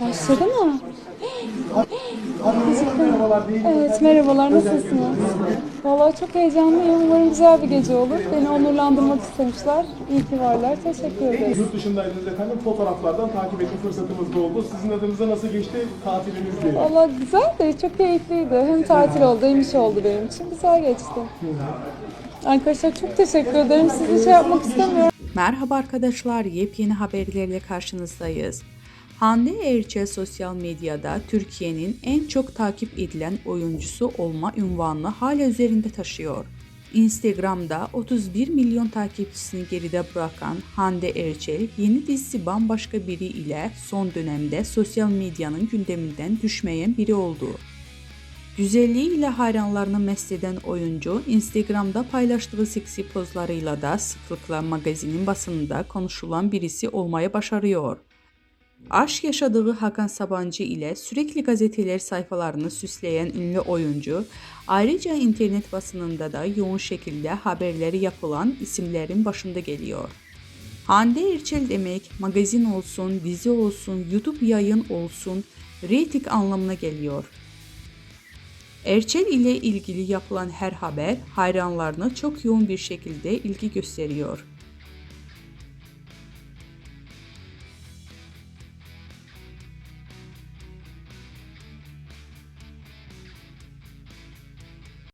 Başladı mı? Evet, merhabalar, nasılsınız? Vallahi çok heyecanlıyım. Umarım güzel bir gece olur. Beni onurlandırmak istemişler. İyi ki varlar. Teşekkür ederiz. Yurt dışındaydınız efendim. Fotoğraflardan takip etme fırsatımız da oldu. Sizin adınıza nasıl geçti tatiliniz diye. Vallahi güzel de çok keyifliydi. Hem tatil oldu hem iş oldu benim için. Güzel geçti. Arkadaşlar çok teşekkür ederim. Sizi şey yapmak istemiyorum. Merhaba arkadaşlar, yepyeni haberlerle karşınızdayız. Hande Erçel sosyal medyada Türkiye'nin en çok takip edilen oyuncusu olma ünvanını hala üzerinde taşıyor. Instagram'da 31 milyon takipçisini geride bırakan Hande Erçel yeni dizisi bambaşka biri ile son dönemde sosyal medyanın gündeminden düşmeyen biri oldu. Güzelliğiyle hayranlarını mest eden oyuncu, Instagram'da paylaştığı seksi pozlarıyla da sıklıkla magazinin basınında konuşulan birisi olmaya başarıyor. Aşk yaşadığı Hakan Sabancı ile sürekli gazeteler sayfalarını süsleyen ünlü oyuncu, ayrıca internet basınında da yoğun şekilde haberleri yapılan isimlerin başında geliyor. Hande Erçel demek magazin olsun, dizi olsun, YouTube yayın olsun, reyting anlamına geliyor. Erçel ile ilgili yapılan her haber hayranlarına çok yoğun bir şekilde ilgi gösteriyor.